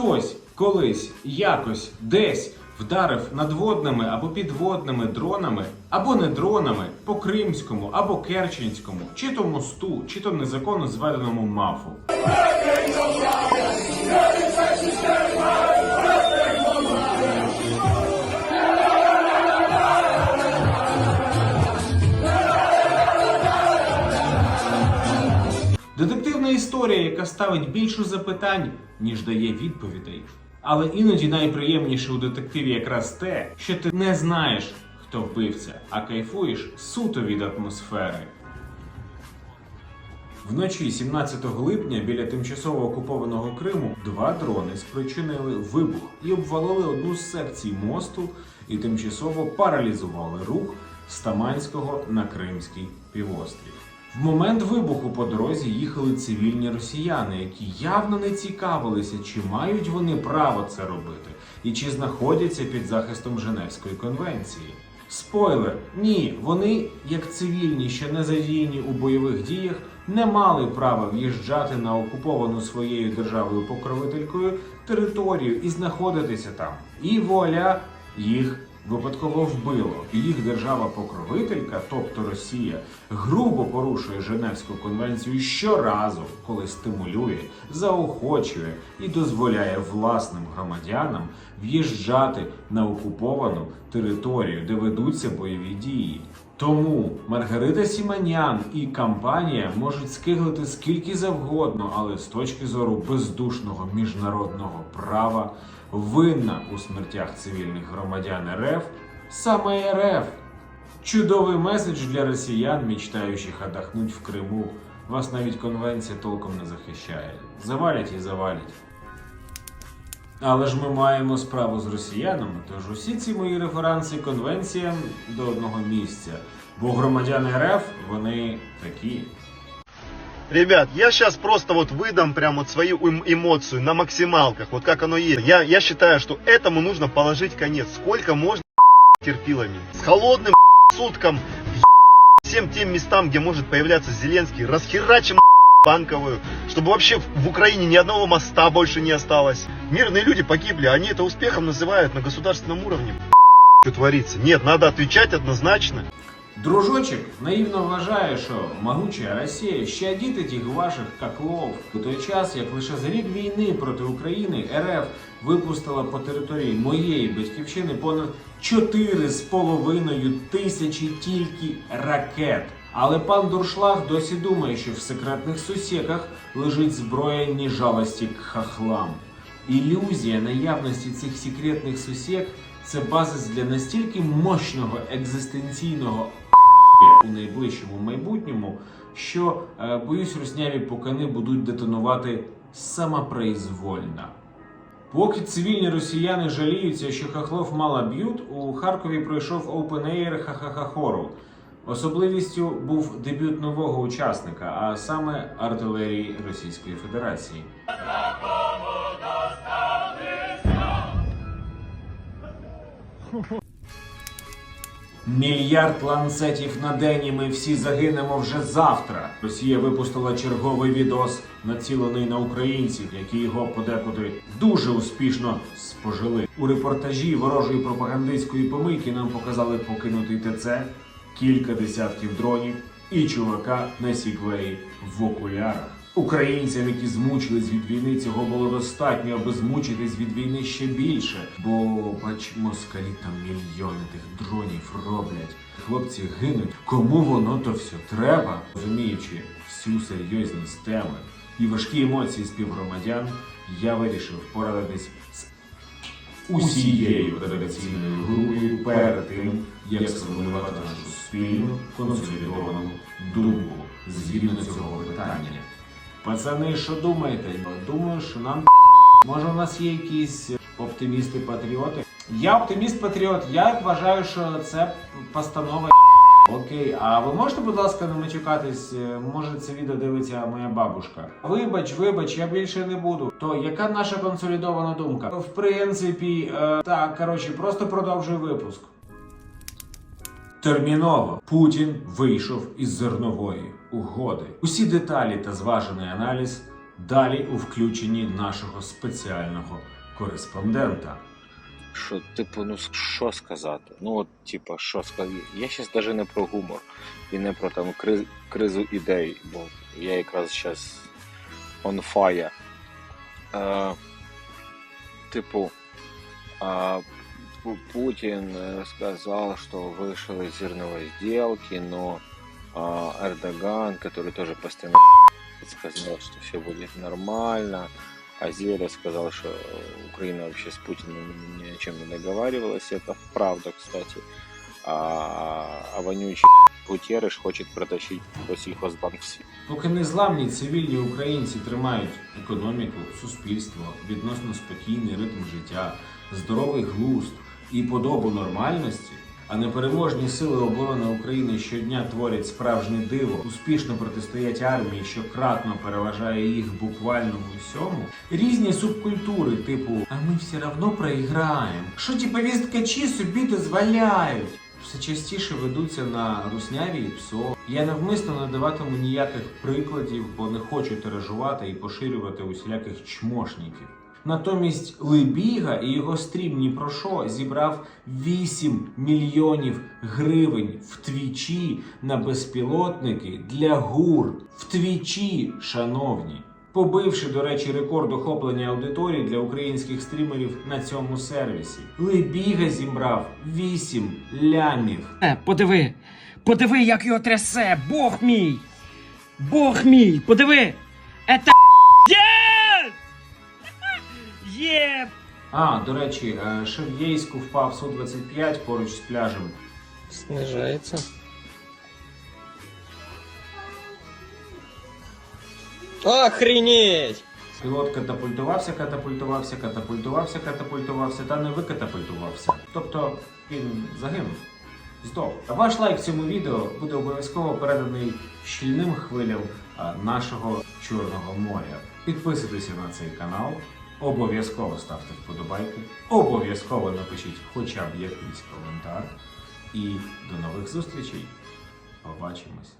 Хтось колись якось десь вдарив надводними або підводними дронами, або не дронами по Кримському або Керченському, чи то мосту, чи то незаконно зведеному мафу. Історія, яка ставить більше запитань, ніж дає відповідей. Але іноді найприємніше у детективі якраз те, що ти не знаєш, хто вбивця, а кайфуєш суто від атмосфери. Вночі 17 липня біля тимчасово окупованого Криму два дрони спричинили вибух і обвалили одну з секцій мосту і тимчасово паралізували рух з Таманського на Кримський півострів. В момент вибуху по дорозі їхали цивільні росіяни, які явно не цікавилися, чи мають вони право це робити, і чи знаходяться під захистом Женевської конвенції. Спойлер, ні, вони, як цивільні, що не задіяні у бойових діях, не мали права в'їжджати на окуповану своєю державою покровителькою територію і знаходитися там. І вуаля їх випадково вбило. І Їх держава-покровителька, тобто Росія, грубо порушує Женевську конвенцію щоразу, коли стимулює, заохочує і дозволяє власним громадянам в'їжджати на окуповану територію, де ведуться бойові дії. Тому Маргарита Сіманян і компанія можуть скиглити скільки завгодно, але з точки зору бездушного міжнародного права винна у смертях цивільних громадян РФ саме РФ. Чудовий меседж для росіян, мечтаючих отдохнуть в Криму. Вас навіть конвенція толком не захищає. Завалять і завалять. Але ж ми маємо справу з росіянами, тож усі ці мої референси конвенціям до одного місця. Бо громадяни РФ вони такі. Ребят, я сейчас просто вот выдам прям вот свою эм- эмоцию на максималках, вот как оно есть. Я, я считаю, что этому нужно положить конец. Сколько можно терпилами? С холодным сутком всем тем местам, где может появляться Зеленский, расхерачим банковую, чтобы вообще в Украине ни одного моста больше не осталось. Мирные люди погибли, они это успехом называют на государственном уровне. Что творится? Нет, надо отвечать однозначно. Дружочок наївно вважає, що могуча Росія щадіти тих ваших коклов у той час, як лише за рік війни проти України РФ випустила по території моєї батьківщини понад 4,5 тисячі тільки ракет. Але пан Дуршлаг досі думає, що в секретних сусіках лежить зброя ні жалості к хахлам. Ілюзія наявності цих секретних сусік це базис для настільки мощного екзистенційного у найближчому майбутньому, що е, боюсь, русняві пукани будуть детонувати самопроізвольно. Поки цивільні росіяни жаліються, що хахлов мало б'ють, у Харкові пройшов Air Хахахахору. Особливістю був дебют нового учасника, а саме артилерії Російської Федерації. Мільярд ланцетів на день, і ми всі загинемо вже завтра. Росія випустила черговий відос, націлений на українців, які його подекуди дуже успішно спожили. У репортажі ворожої пропагандистської помийки нам показали покинутий ТЦ, кілька десятків дронів і чувака на сігвеї в окулярах. Українцям, які змучились від війни, цього було достатньо, аби змучитись від війни ще більше. Бо бач, москалі там мільйони тих дронів роблять. Хлопці гинуть. Кому воно то все треба? Розуміючи всю серйозність теми і важкі емоції співгромадян, я вирішив порадитись з усією редакційною групою перед тим, як сформулювати нашу спільну консолідовану думку згідно цього питання. Пацани, що думаєте? Думаю, що нам може у нас є якісь оптимісти-патріоти. Я оптиміст-патріот. Я вважаю, що це постанова. Окей, а ви можете, будь ласка, не матюкатись? Е, Може, це відео дивиться моя бабушка. Вибач, вибач, я більше не буду. То яка наша консолідована думка? В принципі, е, так, коротше, просто продовжуй випуск. Терміново Путін вийшов із зернової угоди. Усі деталі та зважений аналіз Далі у включенні нашого спеціального кореспондента. Що, типу, ну що сказати? Ну от, типу, що сказати? Я зараз навіть не про гумор і не про там криз, кризу ідей, бо я якраз зараз on fire. Е, типу, Пу- Путин э, сказал, что вышел из зерновой сделки, но а, Эрдоган, который тоже постоянно сказал, что все будет нормально, а Зеля сказал, что Украина вообще с Путиным ни о чем не договаривалась. Это правда, кстати. А, а вонючий Гутерреш хочет протащить до сельхозбанк всі. Поки незламні цивільні українці тримають економіку, суспільство, відносно спокійний ритм життя, здоровий глузд і подобу нормальності, а непереможні сили оборони України щодня творять справжнє диво, успішно протистоять армії, що кратно переважає їх буквально в усьому. Різні субкультури, типу А ми все равно проіграємо. Що ті повісткачі собі дозволяють? Все частіше ведуться на русняві і псо. Я навмисно не даватиму ніяких прикладів, бо не хочу тиражувати і поширювати усіляких чмошників. Натомість Либіга і його стрім ні про що зібрав 8 мільйонів гривень в твічі на безпілотники для гур. В твічі, шановні. Побивши, до речі, рекорд охоплення аудиторії для українських стрімерів на цьому сервісі. Либіга зібрав 8 лямів. Е, подиви, подиви, як його трясе, Бог мій! Бог мій, подиви! А, до речі, е, Шев'єйську впав Су-25 поруч з пляжем. Снижается. Охренеть! Пілот катапультувався, катапультувався, катапультувався, катапультувався та не викатапультувався. Тобто він загинув. Здох. Ваш лайк цьому відео буде обов'язково переданий щільним хвилям нашого Чорного моря. Підписуйтеся на цей канал, Обов'язково ставте вподобайки, обов'язково напишіть хоча б якийсь коментар. І до нових зустрічей. Побачимось!